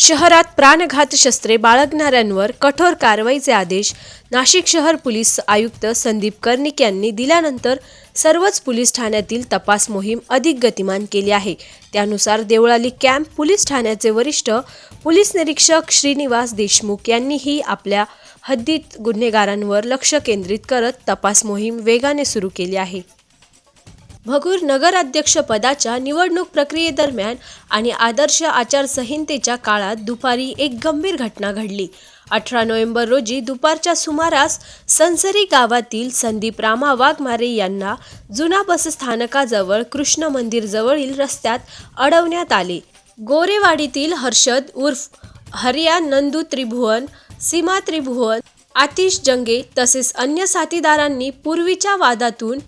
शहरात प्राणघात शस्त्रे बाळगणाऱ्यांवर कठोर कारवाईचे आदेश नाशिक शहर पोलीस आयुक्त संदीप कर्णिक यांनी दिल्यानंतर सर्वच पोलीस ठाण्यातील तपास मोहीम अधिक गतिमान केली आहे. त्यानुसार देवळाली कॅम्प पोलीस ठाण्याचे वरिष्ठ पोलीस निरीक्षक श्रीनिवास देशमुख यांनीही आपल्या हद्दीत गुन्हेगारांवर लक्ष केंद्रित करत तपास मोहीम वेगाने सुरू केली आहे. भगूर नगराध्यक्षपदाच्या निवडणूक प्रक्रियेदरम्यान आणि आदर्श आचारसंहितेच्या काळात दुपारी एक गंभीर घटना घडली. अठरा नोव्हेंबर रोजी दुपारच्या सुमारास संसरी गावातील संदीप रामा वाघमारे यांना जुना बसस्थानकाजवळ कृष्ण मंदिरजवळील रस्त्यात अडवण्यात आले. गोरेवाडीतील हर्षद उर्फ हरिया नंदू त्रिभुवन सीमा त्रिभुवन आतिश जंगे तसेच अन्य साथीदारांनी पूर्वीच्या वादातून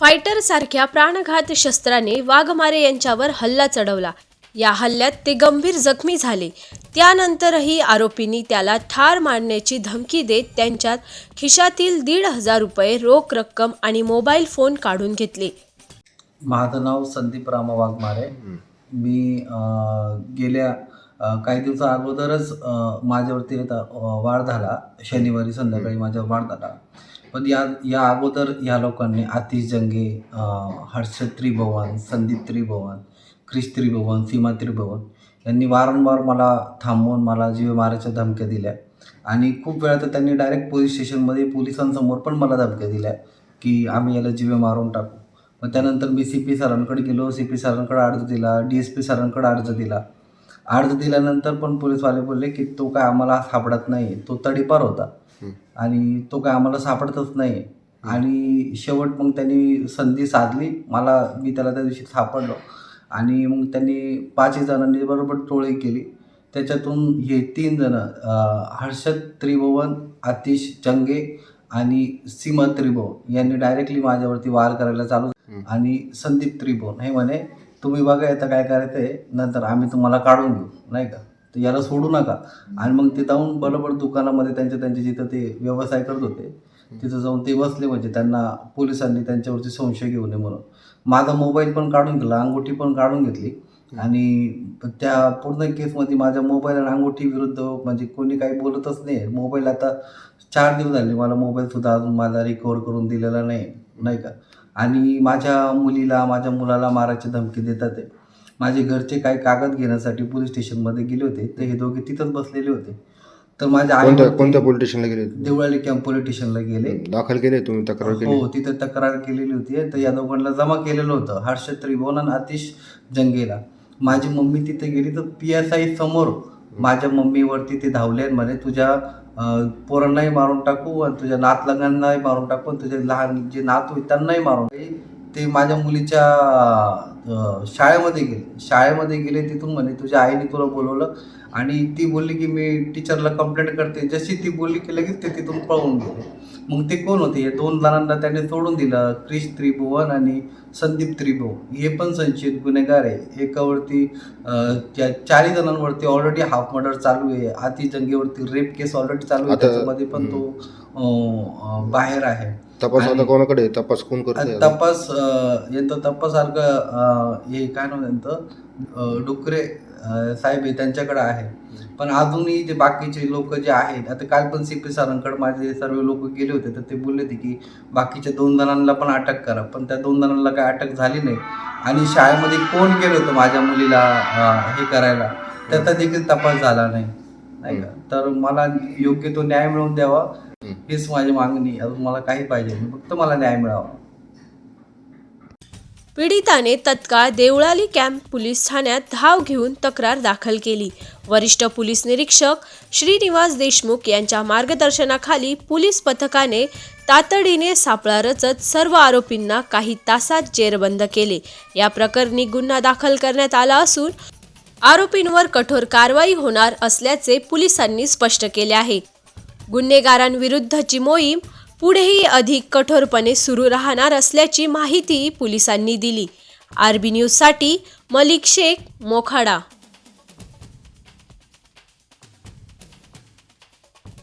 फायटर सारख्या प्राणघात शस्त्राने वाघमारे यांच्यावर हल्ला चढवला. या हल्ल्यात ते गंभीर जखमी झाले. त्यानंतरही आरोपींनी त्याला ठार मारण्याची धमकी देत त्यांच्यात खिशातील दीड हजार रुपये रोख रक्कम आणि मोबाईल फोन काढून घेतले. माझं नाव संदीप रामा वाघमारे. मी गेल्या काही दिवसा अगोदरच माझ्यावरती वाढ झाला. शनिवारी संध्याकाळी माझ्यावर वाढ झाला. पण या या अगोदर या लोकांनी आतिश जंगे अं, त्रिभुवन संदीप त्रिभुवन क्रिश त्रिभुवन सीमा त्रिभुवन यांनी वारंवार मला थांबवून मला जीव मारायच्या धमक्या दिल्या. आणि खूप वेळा तर त्यांनी डायरेक्ट पोलीस स्टेशनमध्ये पोलिसांसमोर पण मला धमक्या दिल्या की आम्ही याला जीवे मारून टाकू. मग त्यानंतर मी सी पी सरांकडे गेलो. सी पी सरांकडे अर्ज दिला. डी एस पी सरांकडे अर्ज दिला. अर्ज दिल्यानंतर पण पोलीसवाले बोलले की तो काय आम्हाला सापडत नाही तो तडीपार होता. आणि तो काय आम्हाला सापडतच नाही. आणि शेवट मग त्यांनी संधी साधली. मला मी त्याला त्या दिवशी सापडलो आणि मग त्यांनी पाचही जणांनी बरोबर टोळी केली. त्याच्यातून हे तीन जण हर्षद त्रिभुवन आतिश जंगे आणि सीमा त्रिभुवन यांनी डायरेक्टली माझ्यावरती वार करायला चालू आणि संदीप त्रिभुवन हे म्हणे तुम्ही बघा आता काय करायचं आहे नंतर आम्ही तुम्हाला काढून घेऊ नाही का? तर याला सोडू नका. आणि मग ते जाऊन बरोबर दुकानामध्ये त्यांच्या त्यांचे जिथं ते व्यवसाय करत होते तिथं जाऊन ते बसले म्हणजे त्यांना पोलिसांनी त्यांच्यावरती संशय घेऊ नये म्हणून. माझा मोबाईल पण काढून घेतला अंगुठी पण काढून घेतली. आणि त्या पूर्ण केसमध्ये माझ्या मोबाईल आणि अंगुठी विरुद्ध म्हणजे कोणी काही बोलतच नाही. मोबाईल आता चार दिवस झाले मला मोबाईलसुद्धा अजून मला रिकवर करून दिलेला नाही नाही का? आणि माझ्या मुलीला माझ्या मुलाला मारायची धमकी देतात ते. माझे घरचे काही कागद घेण्यासाठी पोलीस स्टेशनमध्ये गेले होते. तर हे दोघे तिथंच बसलेले होते. तर माझ्या आई कोणत्या कोणत्या पोलीस स्टेशनला गेले देवळाली कॅम्प पोलीस स्टेशनला गेले. दाखल केले तुम्ही तक्रार केली? हो तिथे तक्रार केलेली होती. तर या दोघांना जमा केलेलं होतं. हर्षद त्रिभुवन आणि आतिश जंगेला. माझी मम्मी तिथे गेली तर पी एस आय समोर माझ्या मम्मीवरती ते धावले आणि म्हणे तुझ्या अं, पोरांनाही मारून टाकू आणि तुझ्या नातलगांनाही मारून टाकू आणि तुझे लहान जे नातू आहेत त्यांनाही मारून टाकू. ते माझ्या मुलीच्या शाळेमध्ये गेले. शाळेमध्ये गेले तिथून म्हणे तुझ्या आईने तुला बोलवलं आणि ती बोलली की मी टीचरला कंप्लेंट करते. जशी ती बोलली की लगेच ते तिथून पळून गेले. मग ते कोण होते? हे दोन जणांना त्याने सोडून दिलं. क्रिश त्रिभुवन आणि संदीप त्रिभुवन. हे पण संशयित गुन्हेगार आहे. एकावरती चारही जणांवरती ऑलरेडी हाफ मर्डर चालू आहे. आती जंगेवरती रेप केस ऑलरेडी चालू आहे. त्याच्यामध्ये पण तो बाहेर आहे. तपास आता कोणाकडे? तपास कोण करते तपास अं, यांचं तपासासारखं अं, हे काय नाव त्यांचं? डुकरे साहेब आहे त्यांच्याकडे आहे. पण अजूनही जे बाकीचे लोक जे आहेत आता काल पण सी पी सरांकडे माझे सर्व लोक गेले होते तर ते बोलले होते की बाकीच्या दोन जणांना पण अटक करा. पण त्या दोन जणांना काय अटक झाली नाही. आणि शाळेमध्ये कोण गेलं होतं माझ्या मुलीला हे करायला? त्याचा देखील तपास झाला नाही. नाही का? तर मला योग्य तो न्याय मिळवून द्यावा. हीच माझी मागणी. अजून मला काही पाहिजे नाही. फक्त मला न्याय मिळावा. पीडिताने तत्काळ देवळाली कॅम्प पोलीस ठाण्यात धाव घेऊन तक्रार दाखल केली. वरिष्ठ पोलीस निरीक्षक श्रीनिवास देशमुख यांच्या मार्गदर्शनाखाली पोलीस पथकाने तातडीने सापळा रचत सर्व आरोपींना काही तासात जेरबंद केले. या प्रकरणी गुन्हा दाखल करण्यात आला असून आरोपींवर कठोर कारवाई होणार असल्याचे पोलिसांनी स्पष्ट केले आहे. गुन्हेगारांविरुद्धची मोहीम पुढेही अधिक कठोरपणे सुरू राहणार असल्याची माहिती पोलिसांनी दिली. आरबी न्यूजसाठी मलिक शेख मोखाडा.